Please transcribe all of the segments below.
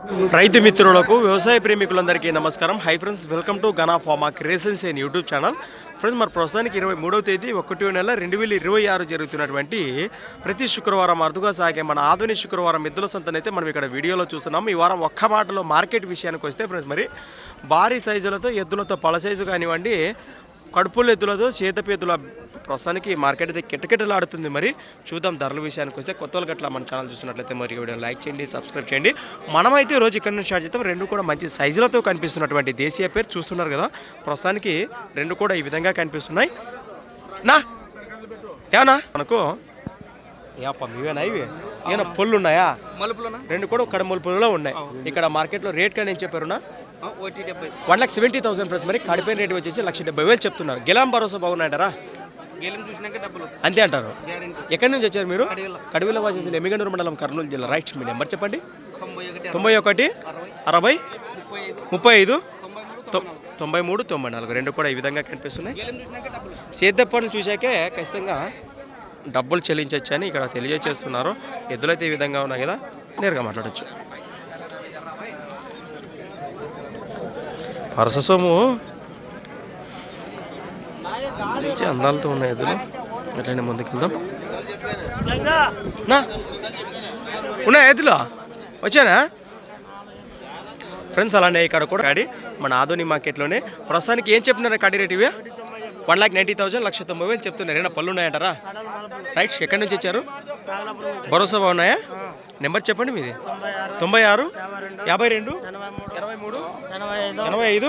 రైతు మిత్రులకు వ్యవసాయ ప్రేమికులందరికీ నమస్కారం. Hi friends welcome to Gana farmer creations and YouTube channel friends మరి ప్రస్తుతానికి ఇరవై మూడవ తేదీ ఒకటి నెల రెండు వేల ఇరవై ఆరు జరుగుతున్నటువంటి ప్రతి శుక్రవారం అరుదుగా సాగే మన ఆధునిక శుక్రవారం ఎద్దుల సంతనైతే మనం ఇక్కడ వీడియోలో చూస్తున్నాం. ఈ వారం ఒక్క మాటలో మార్కెట్ విషయానికి వస్తే ఫ్రెండ్స్ మరి భారీ సైజులతో ఎద్దులతో పల సైజు కానివ్వండి కడుపుల ఎద్దులతో చేతపు ఎద్దుల ప్రస్తుతానికి మార్కెట్ అయితే కిటకిటలాడుతుంది మరి. చూద్దాం ధరల విషయానికి వస్తే కొత్త వాళ్ళు గట్లా మన ఛానల్ చూసినట్లయితే మరి వీడియో లైక్ చేయండి సబ్స్క్రైబ్ చేయండి. మనమైతే రోజు ఇక్కడ నుంచి స్టార్ట్ చేద్దాం రెండు కూడా మంచి సైజులతో కనిపిస్తున్నటువంటి దేశీయ పేరు చూస్తున్నారు కదా. ప్రస్తుతానికి రెండు కూడా ఈ విధంగా కనిపిస్తున్నాయి. నా ఏమన్నా? మనకు ఏపా ఇవేనా ఇవి? ఏమైనా పొల్లు ఉన్నాయా మలుపులోనా రెండు కూడా ఇక్కడ పొల్లులో ఉన్నాయి. ఇక్కడ మార్కెట్లో రేట్ కానీ ఏం చెప్పారునా ఒకటి డెబ్బై one lakh seventy thousand friends మరి కడిపోయిన రేట్ వచ్చేసి లక్ష డెబ్బై వేలు చెప్తున్నారు. గెలాం భరోసా బాగున్నాయంటారా? గేలం చూసినాక డబ్బులు. అంతే అంటారు. ఎక్కడి నుంచి వచ్చారు మీరు? కడివిల వాసేసి ఎమ్మిగనూరు మండలం కర్నూలు జిల్లా. రైట్ మీ నెంబర్ చెప్పండి. తొంభై ఒకటి అరవై. ముప్పై ఐదు తొంభై మూడు తొంభై నాలుగు. రెండు కూడా ఈ విధంగా కనిపిస్తున్నాయి. సేద్య పనులు చూశాకే ఖచ్చితంగా డబ్బులు చెల్లించవచ్చు అని ఇక్కడ తెలియజేస్తున్నారు. ఎద్దులైతే ఈ విధంగా ఉన్నాయి కదా నేరుగా మాట్లాడచ్చు. పరస సొమ్ము మంచి అందాలతో ఉన్నాయి ఎద్దులు. ఎట్లయినా ముందుకు వెళ్దాం నా. ఉన్నాయి ఎద్దులు? వచ్చానా? ఫ్రెండ్స్ అలానే ఇక్కడ కూడా కాడి మన ఆధుని మార్కెట్లోనే ప్రస్తుతానికి ఏం చెప్తున్నారు కాడి రేట్ ఇవి? వన్ లాక్ నైంటీ థౌసండ్ లక్ష తొంభై వేలు చెప్తున్నారు. ఏమైనా పళ్ళు ఉన్నాయంటారా? రైట్ ఎక్కడి నుంచి వచ్చారు? భరోసా బాగున్నాయా? నెంబర్ చెప్పండి మీది? తొంభై ఆరు యాభై రెండు ఎనభై మూడు ఎనభై ఐదు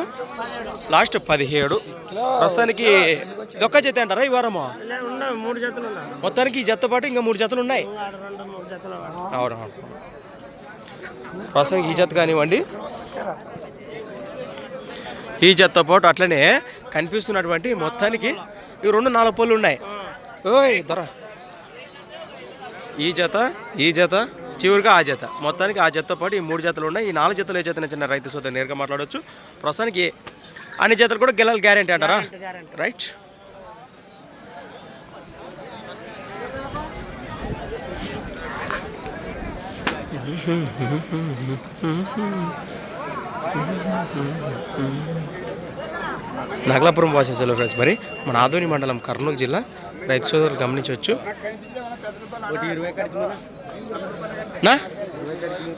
లాస్ట్ పదిహేడు. ప్రస్తుతానికి దొక్క జత అంటారా ఈ వారము? మొత్తానికి ఈ జతతో పాటు ఇంకా మూడు జతలు ఉన్నాయి. అవునవును ప్రస్తుతానికి ఈ జత కానివ్వండి. ఈ జతతో పాటు అట్లనే కనిపిస్తున్నటువంటి మొత్తానికి ఈ రెండు నాలుగు పళ్ళు ఉన్నాయి. ఓయ్ దొర. ఈ జత ఈ జత చివరిగా ఆ జత. మొత్తానికి ఆ జతతో పాటు ఈ మూడు జతలు ఉన్నాయి. ఈ నాలుగు జతలు ఏ జత చిన్న రైతు సోదరు నేరుగా మాట్లాడవచ్చు ప్రస్తుతానికి అన్ని జతలు కూడా గెలాలి గ్యారెంటీ అంటారా? రైట్ నగలాపురం వాసేసలో ఫ్రెండ్స్ మరి మన ఆదోని మండలం కర్నూలు జిల్లా రైతు సోదరులు గమనించవచ్చు. నా?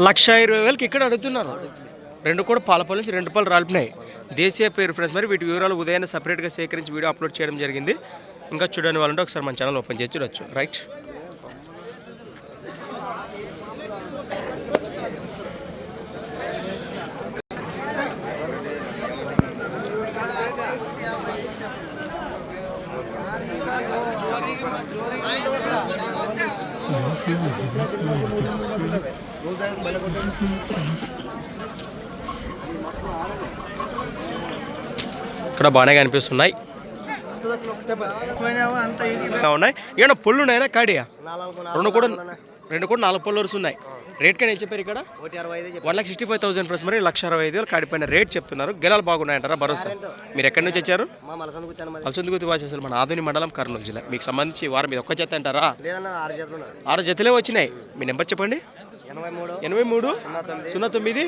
లక్ష ఇరవై వేలకి ఇక్కడ అడుగుతున్నారు. రెండు కూడా పాలపల్లి నుంచి రెండు పాలు రాలిపినాయి దేశీయ పేరు ఫ్రెండ్స్ మరి వీటి వివరాలు ఉదయాన్నే సపరేట్గా సేకరించి వీడియో అప్లోడ్ చేయడం జరిగింది. ఇంకా చూడని వాళ్ళంటే ఒకసారి మన ఛానల్ ఓపెన్ చేసి చూడొచ్చు. రైట్ ఇక్కడ బాగానే కనిపిస్తున్నాయి. ఉన్నాయి. ఏమన్నా పళ్ళు ఉన్నాయా కాడియా? రెండు కూడా రెండు కూడా నాలుగు పళ్ళు వరుస ఉన్నాయి. రేట్ కానీ ఏం చెప్పారు ఇక్కడ? One lakh sixty five thousand plus మరి లక్ష అరవై ఐదు వేలు కాడిపోయిన రేట్ చెప్తున్నారు. గెలాలు బాగున్నాయంటారా భరోసా? మీరు ఎక్కడి నుంచి వచ్చారు? అలసందుగుతి వాసేసారు మన ఆధుని మండలం కర్నూలు జిల్లా. మీకు సంబంధించి వారం మీద ఒక్క జత అంటారా? లేదన్న ఆరు జతలు వచ్చినాయి. మీ నెంబర్ చెప్పండి. ఎనభై మూడు ఎనభై మూడు సున్నా తొమ్మిది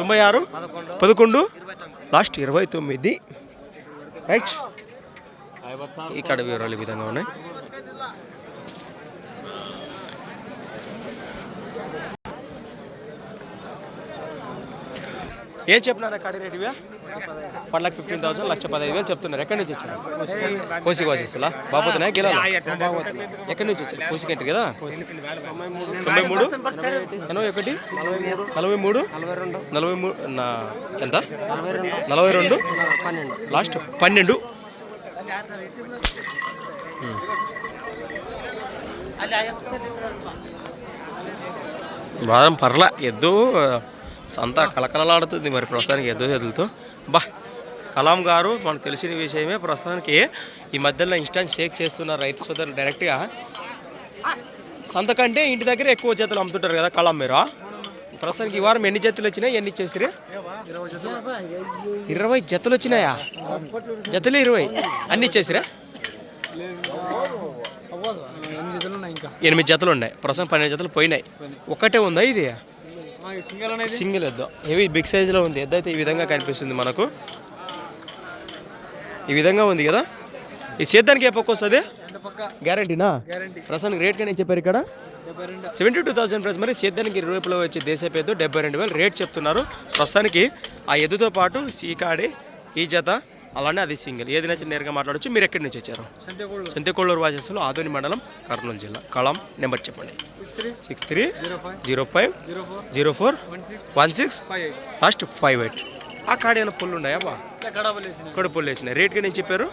తొంభై ఆరు పదకొండు పదకొండు ఇరవై తొమ్మిది. లాస్ట్ ఇరవై తొమ్మిది. రైట్ ఇక్కడ వివరాలు ఈ విధంగా ఉన్నాయి. ఏం చెప్తున్నారా కాడి రేట్ ఇవే? వన్ లాక్ ఫిఫ్టీన్ థౌసండ్ లక్ష పదహైదు వేలు చెప్తున్నారు. ఎక్కడి నుంచి వచ్చారు కోసి కోసేస్తా బాబోతున్నా గెలాలి? ఎక్కడి నుంచి వచ్చారు కోసికంటి కదా? తొంభై మూడు? ఎనభై ఒకటి? నలభై మూడు? నలభై మూడు? ఎంత? నలభై రెండు? లాస్ట్? పన్నెండు. వారం పర్ల ఎద్దు సంత కలకలలాడుతుంది మరి ప్రస్తుతానికి ఎద్దు ఎద్దులతో. బా కలాం గారు మనకు తెలిసిన విషయమే ప్రస్తుతానికి ఈ మధ్యలో ఇన్స్టాంట్ షేక్ చేస్తున్న రైతు సోదరులు డైరెక్ట్గా. సంత కంటే ఇంటి దగ్గర ఎక్కువ జతలు అమ్ముతుంటారు కదా కలాం మీరు. ప్రస్తుతానికి ఈ వారం ఎన్ని జతలు వచ్చినాయి ఎన్ని ఇచ్చేసిరే ఇరవై జతలు వచ్చినాయా? జతలు ఇరవై. అన్ని ఇచ్చేసిరా ఎనిమిది జతలు ఉన్నాయి ఇంకా. ఎనిమిది జతలు ఉన్నాయి. ప్రస్తుతం పన్నెండు జతలు పోయినాయి. ఒక్కటే ఉందా ఇది? సింగిల్ ఎద్దు. హెవీ బిగ్ సైజులో ఉంది. ఎద్దు అయితే ఈ విధంగా కనిపిస్తుంది మనకు. ఈ విధంగా ఉంది కదా? ఈ సేద్యానికి ఏ పక్క వస్తుంది? గ్యారంటీనా? ప్రస్తుతానికి రేట్ కానీ చెప్పారు ఇక్కడ. Seventy two thousand price. మరి సేద్యానికి ఇరువైపులో వచ్చే దేశపు ఎద్దు డెబ్బై రెండు వేలు. రేట్ చెప్తున్నారు. ప్రస్తుతానికి ఆ ఎద్దుతో పాటు సీకాడి ఈ జత అలానే అది సింగిల్. ఏది నచ్చి నేరుగా మాట్లాడొచ్చు. మీరు ఎక్కడి నుంచి వచ్చారు? సంతేకొల్లూరు వాసస్సులో ఆదోని మండలం కర్నూలు జిల్లా. కళం నెంబర్ చెప్పండి. Six three. Zero five. Zero four. One six. Last five eight. ఆ కాడ ఏమైనా పుల్లు ఉన్నాయా బా? ఇక్కడ పుల్లు వేసినాయి. రేట్గా నేను చెప్పారు?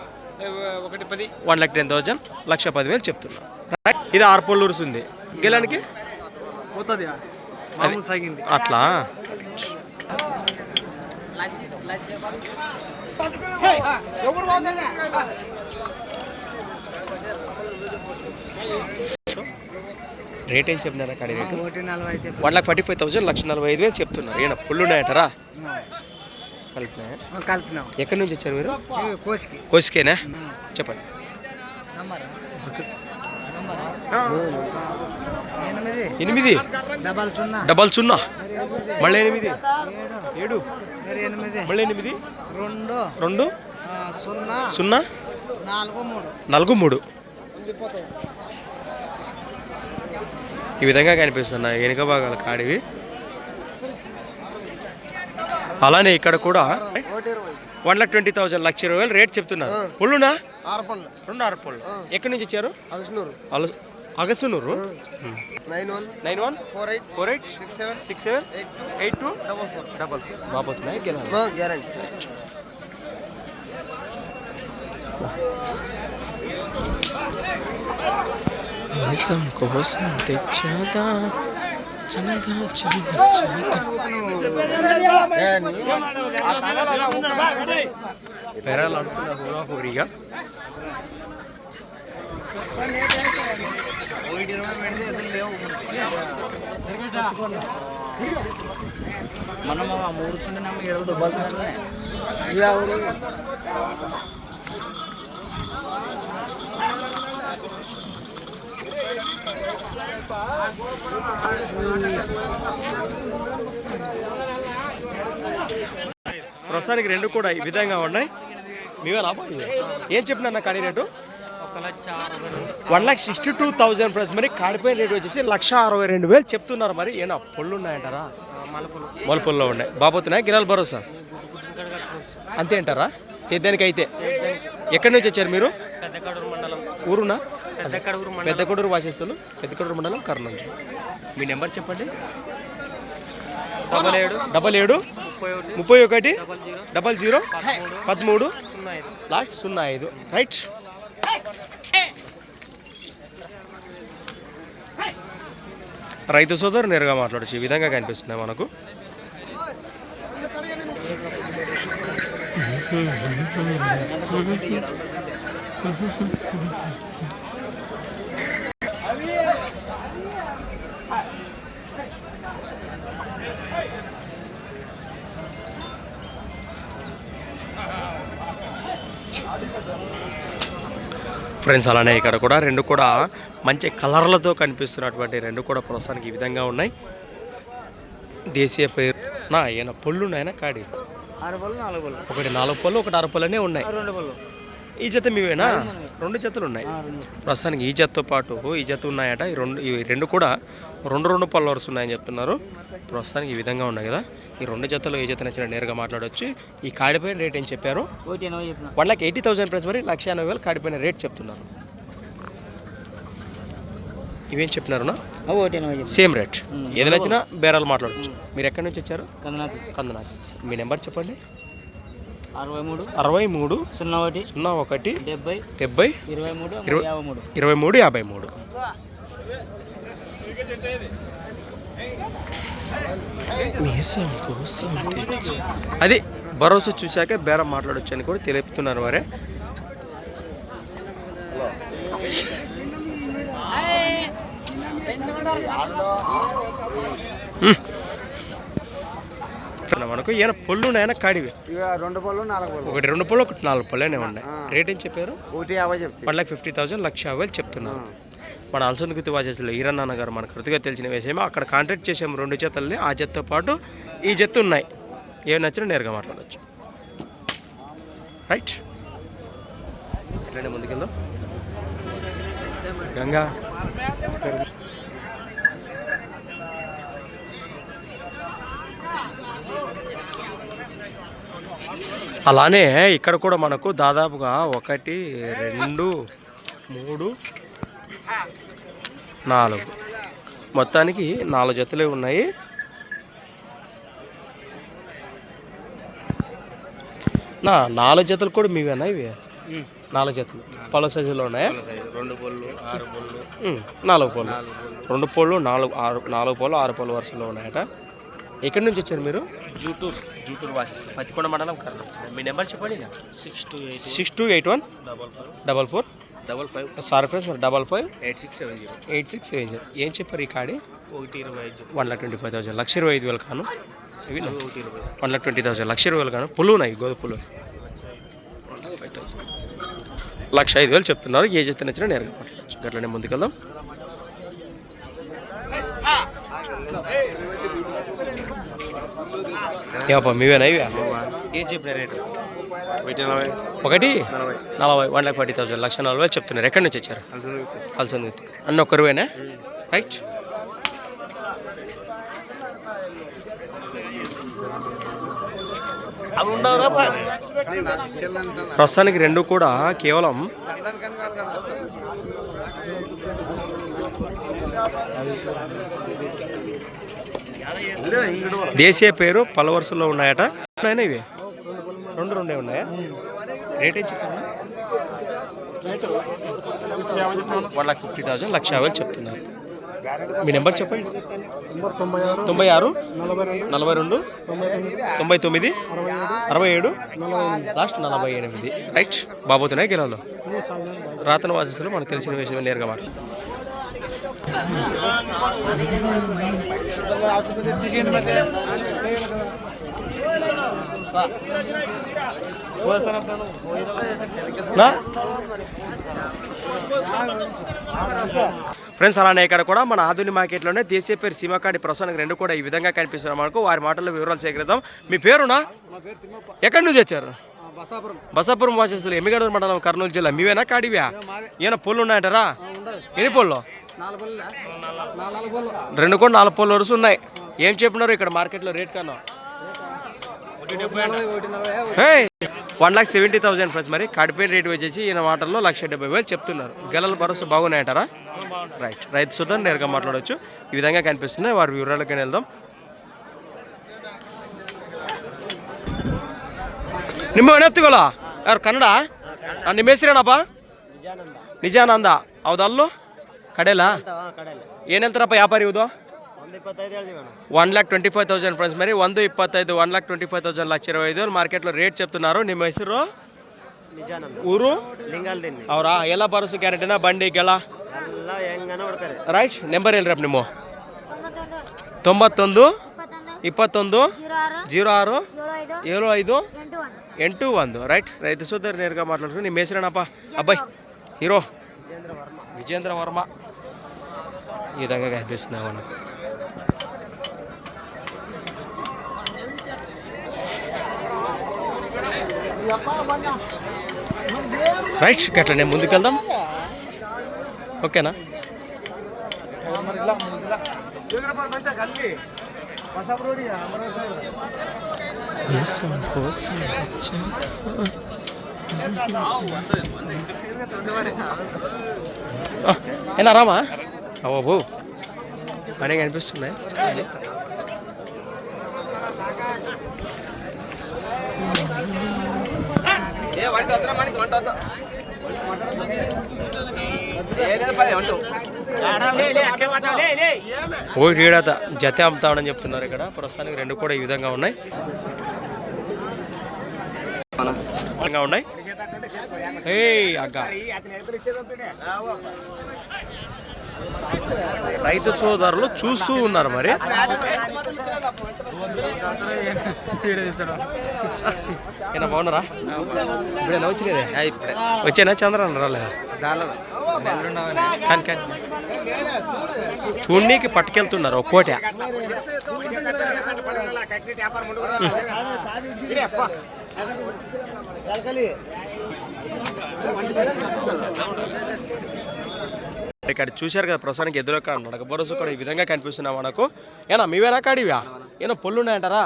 ఒకటి పది. వన్ లాక్ టెన్ థౌజండ్ లక్ష పదివేలు చెప్తున్నా. రైట్? ఇది ఆరు పుల్లు ఉంది గెలానికి పోతుంది మామూలు రేట్ ఏం చెప్పినారా కాడి rate one lakh forty five thousand లక్ష నలభై ఐదు వేలు చెప్తున్నారు. ఏనా పుల్లు ఉన్నాయంటారా? కలిపినాం. ఎక్కడి నుంచి వచ్చారు మీరు? కోసికి. కోసికేనా? చెప్పండి. ఎనిమిది. డబల్ సున్నా. డబల్ సున్నా. మళ్ళీ ఎనిమిది? ఏడు. మళ్ళీ ఎనిమిది? రెండు. రెండు? సున్నా. సున్నా? నాలుగు మూడు. నాలుగు మూడు. ఈ విధంగా కనిపిస్తున్నాయి వెనుక భాగాల కాడివి. అలానే ఇక్కడ కూడా వన్ లాక్ ట్వంటీ థౌసండ్ లక్ష ఇరవై వేలు రేట్ చెప్తున్నారు. పుల్లునా? ఆరపల్లి రెండు ఆరు పుల్లు ఎక్కడి నుంచి ఇచ్చారు అగస్నూరు. అల- Agasanur? Nine one. Nine one? Four eight. Four eight? Six seven. Six seven? Eight eight two? Double seven double బాబోతున్నాయి guarantee. కోసం కోసం తెచ్చాదా? చనగా చనగా చనగా పెరాలు ఆడుతున్నా హూరా హూరిగా మనం మూడు చిన్న ఏడు దుబ్బాలు ప్రస్తుతానికి రెండు కూడా ఈ విధంగా ఉన్నాయి. మీవే లాభం. ఏం చెప్పినా కాడి rate? One lakh sixty two thousand price మరి కాడిపోయిన రేటు వచ్చేసి లక్ష అరవై రెండు వేలు చెప్తున్నారు. మరి ఏనా పొళ్ళు ఉన్నాయంటారా మలుపులు మలుపుల్లో ఉన్నాయి. బాబోతున్నాయి? గిరాల భరోసా? అంతే అంటారా సేద్యానికి అయితే ఎక్కడి నుంచి వచ్చారు మీరు? ఊరునా? పెద్ద కడూరు మండలం పెద్ద కొడూరు వాసేస్తులు పెద్ద కొడూరు మండలం కర్నూలు. మీ నెంబర్ చెప్పండి. డబల్ ఏడు. డబల్ ఏడు. ముప్పై ఒకటి. డబల్ జీరో పదమూడు సున్నా ఐదు లాస్ట్ సున్నా ఐదు. రైట్. రైతు సోదరు నేరుగా మాట్లాడచ్చు. ఈ విధంగా కనిపిస్తున్నాయి మనకు. ఫ్రెండ్స్ అలానే ఇక్కడ కూడా రెండు కూడా మంచి కలర్లతో కనిపిస్తున్నటువంటి రెండు కూడా ప్రస్తుతానికి ఈ విధంగా ఉన్నాయి. దేశీయ పేరు నా ఈయన పళ్ళు ఉన్నాయన కాడి? ఒకటి నాలుగు పళ్ళు ఒకటి అర పళ్ళనే ఉన్నాయి. రెండు బళ్ళు ఈ జత మీవేనా? రెండు జతలు ఉన్నాయి. ప్రస్తుతానికి ఈ జతతో పాటు ఈ జత ఉన్నాయట. ఈ రెండు ఈ రెండు కూడా రెండు రెండు పళ్ళ వరుస ఉన్నాయని చెప్తున్నారు. ప్రస్తుతానికి ఈ విధంగా ఉన్నాయి కదా. ఈ రెండు జతలు ఏ జత నచ్చిన నేరుగా మాట్లాడొచ్చు. ఈ కాడిపోయిన రేట్ ఏం చెప్పారు? One lakh eighty thousand price మరి లక్ష ఎనభై వేలు కాడిపోయిన రేట్ చెప్తున్నారు. ఇవేం చెప్తున్నారునా ఒకటి ఎనభై చెప్పిన సేమ్ రేట్. ఏది నచ్చినా బేరాలు మాట్లాడచ్చు. మీరు ఎక్కడి నుంచి వచ్చారు? కందనాథ్ మీ నెంబర్ చెప్పండి. అరవై మూడు అరవై మూడు సున్నా ఒకటి సున్నా ఒకటి డెబ్బై డెబ్బై ఇరవై మూడు ఇరవై- యాభై మూడు. ఇరవై మూడు యాభై మూడు. అది భరోసా చూశాక బేరం మాట్లాడొచ్చు అని కూడా తెలుపుతున్నారు వారే. హ్మ్. మనకు ఈయన పొల్లు ఉన్నాయన కాడివి. రెండు పళ్ళు నాలుగు పళ్ళు ఒకటి రెండు పళ్ళు ఒకటి నాలుగు పళ్ళనే ఉన్నాయి. రేట్ ఏం చెప్పారు? ఒకటి యాభై చెప్తే. వన్ ఫిఫ్టీ థౌసండ్ లక్ష యాభై చెప్తున్నారు. మన అలసందుకుతి వాచేసులో ఈరన్న గారు మన కృతిగా తెలిసిన విషయమే అక్కడ కాంటాక్ట్ చేసాము రెండు జతల్ని ఆ జతతో పాటు ఈ జత ఉన్నాయి. ఏమి నచ్చినా నేరుగా మాట్లాడవచ్చు రైట్ ఎట్లనే ముందుకెళ్దాం. గంగా అలానే ఇక్కడ కూడా మనకు దాదాపుగా ఒకటి రెండు మూడు నాలుగు. మొత్తానికి నాలుగు జతలే ఉన్నాయి. నా నాలుగు జతలు కూడా మీవేనా ఇవి? నాలుగు జతలు. పళ్ళ సైజులో ఉన్నాయా? రెండు పళ్ళు ఆరు పళ్ళు. నాలుగు పళ్ళు. రెండు పళ్ళు నాలుగు ఆరు నాలుగు పళ్ళు ఆరు పళ్ళు వరుసలో ఉన్నాయట. ఎక్కడి నుంచి వచ్చారు మీరు? జూటూర్ జూటూరు వాసిస్తారు పత్తికొండ మండలం కర్నూలు. మీ నెంబర్ చెప్పండి six two eight six two eight one? Double four. Double four? Double five. Sorry friends మరి double five? Eight six seven zero. Eight six seven zero. ఏం చెప్పారు ఈ కాడి? ఒకటి ఇరవై ఐదు. One lakh twenty five thousand. లక్ష ఇరవై ఐదు వేలు కాను. ఇవి వన్ లాక్ ట్వంటీ థౌసండ్. లక్ష ఇరవై వేలు కాను. పులు ఉన్నాయి గోధుమ పులు లక్ష ఐదు. వేలు చెప్తున్నారు. ఏ చేస్తే నచ్చినా నేరుగా మాట్లాడచ్చు గట్లనే ముందుకెళ్దాం. ఏపా మీవేనా ఇవి? ఏం చెప్పిన రేటు? ఒకటి నలభై. వన్ లాక్ ఫార్టీ థౌసండ్ లక్ష నలభై చెప్తున్నారు. ఎక్కడి నుంచి వచ్చారు? కలిసి అన్న ఒక్కరువేనా రైట్ ప్రస్తుతానికి రెండు కూడా కేవలం దేశీయ పేరు పలవరుసలో ఉన్నాయట. ఉన్నాయనా ఇవి? రెండు రెండే ఉన్నాయా? రేట్ ఏం చెప్పండి వన్ లాక్ ఫిఫ్టీ థౌసండ్ లక్ష యాభై చెప్తున్నారు. మీ నెంబర్ చెప్పండి. తొంభై ఆరు నలభై రెండు తొంభై తొమ్మిది అరవై ఏడు లాస్ట్ నలభై ఎనిమిది. రైట్ బాబోతున్నాయి గిరాలు రాతన వాసిస్తులు మనకు తెలిసిన విషయం నేరుగా మాట ఫ్రెండ్స్ అలానే ఇక్కడ కూడా మన ఆధునిక మార్కెట్లోనే దేశీయ పేరు సీమకాడి ప్రస్తుతానికి రెండు కూడా ఈ విధంగా కనిపిస్తున్నారు. మనకు వారి మాటల్లో వివరాలు సేకరిద్దాం. మీ పేరునా? ఎక్కడి నుంచి వచ్చారు? బసాపురం బసాపురం వాసేసులు ఎమ్మిగడ మండలం కర్నూలు జిల్లా. మీవేనా కాడివ్యా ఏమైనా పొల్లు ఉన్నాయంటారా ఎన్ని పొల్లు? నాలుగు పళ్ళు నాలుగు పళ్ళు రెండు కూడా నాలుగు పొల్లు వరుస ఉన్నాయి ఏం చెప్పినారు ఇక్కడ మార్కెట్లో రేట్ కన్నా ఒకటి నలభై one lakh seventy thousand friends మరి కాడిపేట రేట్ వచ్చేసి ఈయన మాటల్లో లక్ష డెబ్బై వేలు చెప్తున్నారు గెలల భరోసా బాగున్నాయంటారా రైట్ రైతు సుధా నేరుగా మాట్లాడవచ్చు ఈ విధంగా కనిపిస్తున్నాయి వారి వివరాలకి వెళ్దాం ನಿಮ್ಮ ಎತ್ತಿಗೋಳ ಯಾರು ಕನ್ನಡ ನಿಮ್ಮ ಹೆಸರೇನಪ್ಪ ನಿಜಾನಂದ ಹೌದಲ್ಲೂ ಕಡೆಲಾ? ಏನಂತಾರಪ್ಪ ಹೇಳ್ತಾರಪ್ಪ ವ್ಯಾಪಾರಿ ಇದು one lakh twenty five thousand friends ಮರಿ ಒಂದು ಇಪ್ಪತ್ತೈದು one lakh twenty five thousand లక్ష ఇరవై ಮಾರ್ಕೆಟ್ మార్కెట్లో ರೇಟ್ ಚೆಪ್ತಾರು ನಿಮ್ಮ ಹೆಸರು? ಊರು? ಲಿಂಗಾಲ್ದಿಂದ ಅವರಾ? ಎಲ್ಲ ಬರೋಸು ಗ್ಯಾರಂಟಿನ ಬಂಡಿಗೆಲ್ಲ ರೈಟ್ ನಂಬರ್ ಹೇಳ್ರಪ್ಪ ನಿಮ್ಮ. ತೊಂಬತ್ತೊಂದು ಇಪ್ಪತ್ತೊಂದು ಜೀರೋ ಆರು ಏಳು ಐದು ಎಂಟು ಒಂದು. ರೈಟ್ ರೈತ ಸೋದರ ನೇರ್ಗ ಮಾತಾಡ್ಸ್ಕೊಂಡು ನಿಮ್ಮ ಹೆಸರೇನಪ್ಪ? ಅಬ್ಬಾಯ್ ಹೀರೋ. విజేంద్ర వర్మ. ఈ విధంగా కనిపిస్తున్నాయి మనకు. రైట్ నేను ముందుకెళ్దాం. ఓకేనా? ఏనా రామా అవో బో అనే కనిపిస్తున్నాయి. ఓ ఏడాత జత అమ్ముతాడని చెప్తున్నారు ఇక్కడ. ప్రస్తుతానికి రెండు కూడా ఈ విధంగా ఉన్నాయి. ఉన్నాయి. రైతు సోదరులు చూస్తూ ఉన్నారు మరి. ఏనా బాగున్నారా? ఇప్పుడేనా వచ్చినదే ఇప్పుడే. వచ్చానా చంద్రన్న రాలేదా? దానిలో కానీ కానీ. చూడనీకి పట్టుకెళ్తున్నారు ఒక్కోటి ఇక్కడ చూశారు కదా ప్రస్తుతానికి ఎదురుగా నడక భరోసా కూడా ఈ విధంగా కనిపిస్తున్నాయి మనకు. ఏనా మీవేనా కాడివా ఏనా పొల్లు ఉన్నాయంటారా?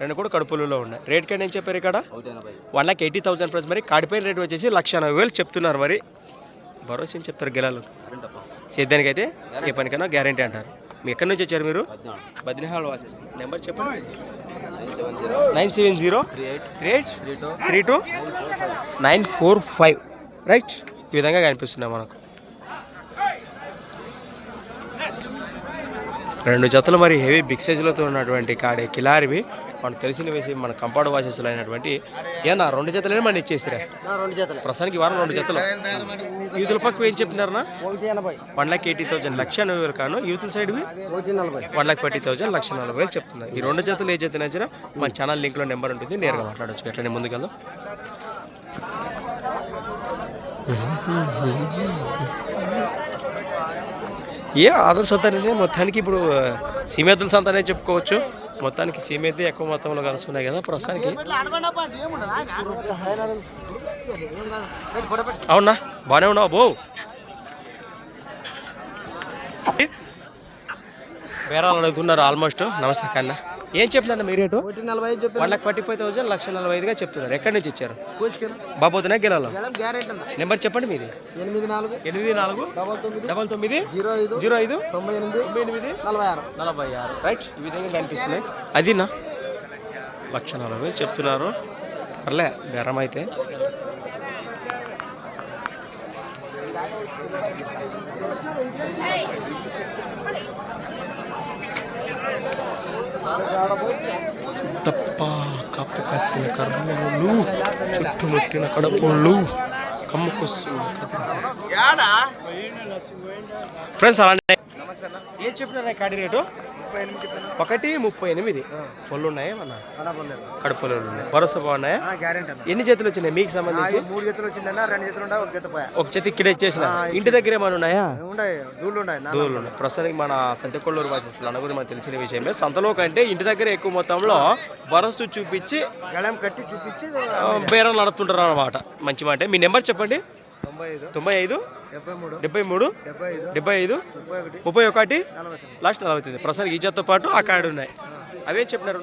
రెండు కూడా కడుపులలో ఉన్నాయి. రేట్ కానీ ఏం చెప్పారు ఇక్కడ? One lakh eighty thousand price మరి కాడిపోయిన రేట్ వచ్చేసి లక్ష ఎనభై వేలు చెప్తున్నారు మరి. భరోసా ఏం చెప్తారు గెలాలు? సేద్యానికి అయితే ఏ పనికైనా గ్యారంటీ అంటారు. ఎక్కడి నుంచి వచ్చారు మీరు? బద్రిహాల్ వాసెస్. నెంబర్ చెప్పండి. Nine seven zero three eight. Three two. Nine four five. Right. ఈ విధంగా కనిపిస్తున్నాయి మనకు. రెండు జతలు మరి హెవీ బిగ్ సైజులతో ఉన్నటువంటి కాడే కిలారివి. మనకు తెలిసిన వేసి మన కంపౌండ్ వాసెస్లో అయినటువంటి ఏనా రెండు జతలే మన ఇచ్చేస్తారా రెండు జతలే. ప్రస్తుతానికి వారం రెండు జతలు. యూతుల పక్క ఏం ఎనభై. వన్ లాక్ ఎయిటీ థౌసండ్ లక్ష ఎనభై వేలు కాను. యూతుల సైడ్వి వన్ లాక్ ఫార్టీ థౌసండ్ లక్ష నలభై వేలు చెప్తున్నారు. ఈ రెండు జతలు ఏ జత నచ్చినా మన ఛానల్ లింక్లో నెంబర్ ఉంటుంది నేరుగా మాట్లాడవచ్చు ఎట్లనే ముందుకెళ్దాం? ఏ ఆదం సంత అనేది మొత్తానికి ఇప్పుడు సీమెద్దల సంత అనేది చెప్పుకోవచ్చు. మొత్తానికి సీమెద్దే ఎక్కువ మొత్తంలో కలుస్తున్నాయి కదా ప్రస్తుతానికి. అవునా? బాగానే ఉన్నావు? బో. వేరే అడుగుతున్నారు ఆల్మోస్ట్. నమస్తే కన్నా. ఏం చెప్తున్నారు మీ rate? One lakh forty five thousand లక్ష నలభై ఐదుగా చెప్తున్నారు. ఎక్కడి నుంచి ఇచ్చారు బాబోతున్నా గెలాలో గ్యారెంటీ అన్న. నెంబర్ చెప్పండి మీది. ఎనిమిది నాలుగు. ఎనిమిది నాలుగు. డబల్ తొమ్మిది. డబల్ తొమ్మిది. జీరో ఐదు. జీరో ఐదు. తొంభై ఎనిమిది. తొంభై ఎనిమిది. నలభై ఆరు. నలభై ఆరు. రైట్. ఈ విధంగా కనిపిస్తున్నాయి. అదినా? లక్ష నలభై చెప్తున్నారు. పర్లే బేరం అయితే. తప్ప కప్పు కసిన కర్రలు చుట్టుముట్టిన కడుపులు ఫ్రెండ్స్ అలానే ఏం కాడి రేటు? ఒకటి ముప్పై ఎనిమిది. పళ్ళు ఉన్నాయా మన కడుపులు ఉన్నాయి. భరోసా బాగున్నాయా? గ్యారెంటీ అన్న. ఎన్ని జతలు వచ్చినాయి మీకు సంబంధించి? మూడు జతలు వచ్చిందన్న రెండు ఉండే ఒక ఒక జత ఇక్కడ ఇచ్చేసిన. ఇంటి దగ్గర ఏమైనా ఉన్నాయా? దూళ్ళు ఉన్నాయి. ప్రస్తుతానికి మన సంతకొల్లూరు వాసిస్తులు అనగురి మనకు తెలిసిన విషయమే. సంతలో కంటే ఇంటి దగ్గర ఎక్కువ మొత్తంలో భరోసా చూపించి గళం కట్టి చూపించి బేరం నడుపుతుంటారు అన్నమాట మంచి మాట. మీ నెంబర్ చెప్పండి. తొంభై ఐదు. తొంభై ఐదు? డెబ్బై మూడు. డెబ్బై ఐదు. ముప్పై ఒకటి. లాస్ట్ నలభై తొమ్మిది. ప్రస్తుతానికి ఈ పాటు ఆ కార్డు ఉన్నాయి. అవేం చెప్పినారు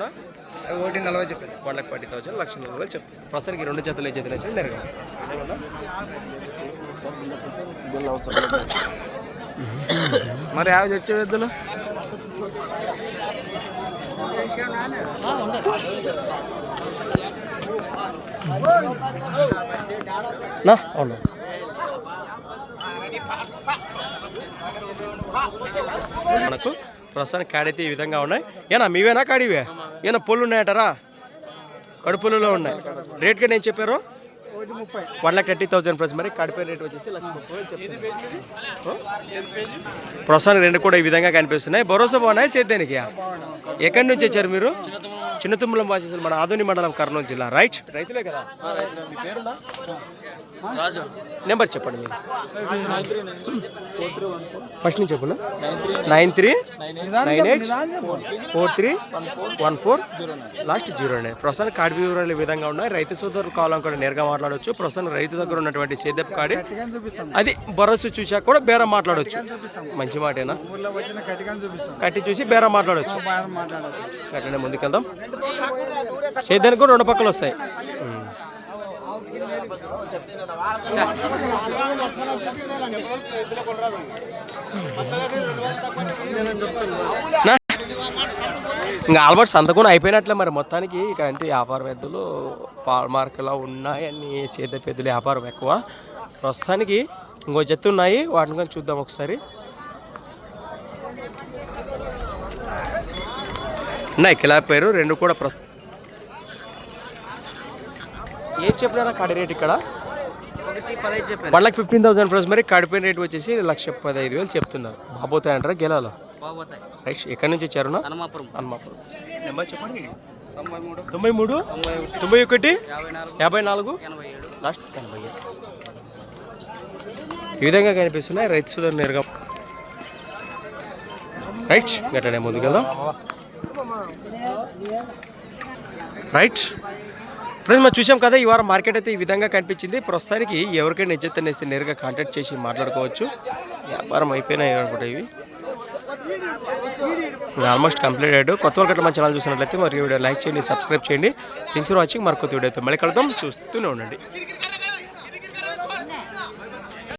ఒకటి నలభై చెప్పేది వన్ లాక్ ఫార్టీ థౌసండ్ లక్ష నలభై వేలు చెప్తాను ప్రస్తుతానికి రెండు జతలు ఏ జతలు వచ్చి నేరుగా. మరి యాభై వచ్చే పెద్దలు నా అవును. మనకు ప్రస్తుతానికి కాడైతే ఈ విధంగా ఉన్నాయి. ఏనా మీవేనా కాడివే? ఏనా పొల్లు ఉన్నాయంటారా కడుపులలో ఉన్నాయి. రేట్ కూడా ఏం చెప్పారు? ఒకటి ముప్పై one lakh thirty thousand price మరి కాడిపోయిన రేట్ వచ్చేసి లక్ష ముప్పై. ప్రస్తుతానికి రెండు కూడా ఈ విధంగా కనిపిస్తున్నాయి. భరోసా బాగున్నాయి? సేద్యానికి ఎక్కడి నుంచి వచ్చారు మీరు? చిన్న తుమ్మలం వాసేసారు మన ఆధుని మండలం కర్నూలు జిల్లా రైట్? రైతులే కదా. రాజు. నెంబర్ చెప్పండి మీరు. ఫస్ట్ నుంచి చెప్పండి nine three nine eight four three one four last zero nine. ప్రస్తుతానికి కార్డు వివరాలు ఈ విధంగా ఉన్నాయి. రైతు సోదరు కాలం కూడా నేరుగా మాట్లాడవచ్చు ప్రస్తుతం రైతు దగ్గర ఉన్నటువంటి సేదప్ కార్డు. అది భరోసా చూసాక కూడా బేరం మాట్లాడవచ్చు మంచి మాటేనా? కట్టి చూసి బేరం మాట్లాడవచ్చు అట్లనే ముందుకెళ్దాం. సేద్యానికి కూడా రెండు పక్కలు వస్తాయి. ఇంకా ఆల్బర్ట్ సంతకం అయిపోయినట్లే మరి మొత్తానికి. ఇక అంటే వ్యాపారవేత్తలు ఎద్దులు ఉన్నాయని చేత పెద్దలు వ్యాపారం ఎక్కువ. ప్రస్తుతానికి ఇంకో జత్తు ఉన్నాయి వాటిని కానీ చూద్దాం ఒకసారి. ఉన్నాయి కిలా పేరు రెండు కూడా ప్రస్తుతం ఏం చెప్పినారా కాడి రేట్ ఇక్కడ? చెప్పాను one lakh fifteen thousand price మరి కాడిపోయిన రేట్ వచ్చేసి లక్ష పదహైదు వేలు చెప్తున్నారు. బాబోతాయంటారా గెలాలో? బాగుపోతాయి రైట్ ఎక్కడి నుంచి వచ్చారు హనుమాపురం. హనుమాపురం. నెంబర్ చెప్పండి. తొంభై మూడు. తొంభై ఒకటి. యాభై నాలుగు. లాస్ట్ ఎనభై ఈ విధంగా కనిపిస్తున్నాయి రైతు సుధర్ నేరుగా. రైట్ గట్లనే ముందుకెళ్దాం. రైట్. ఫ్రెండ్స్ మనం చూసాం కదా ఈ వారం మార్కెట్ అయితే ఈ విధంగా కనిపించింది. ప్రస్తుతానికి ఎవరికైనా నిజత అనేసి నేరుగా కాంటాక్ట్ చేసి మాట్లాడుకోవచ్చు. వ్యాపారం అయిపోయినాయి అనుకుంటా ఇవి. ఆల్మోస్ట్ కంప్లీట్ అయ్యాడు. కొత్త వాళ్ళకి మన ఛానల్ చూసినట్లయితే మరి వీడియో లైక్ చేయండి సబ్స్క్రైబ్ చేయండి. థింగ్స్ ఫర్ వాచింగ్ మరి కొత్త వీడియోతో మళ్ళీ కలుద్దాం. చూస్తూనే ఉండండి.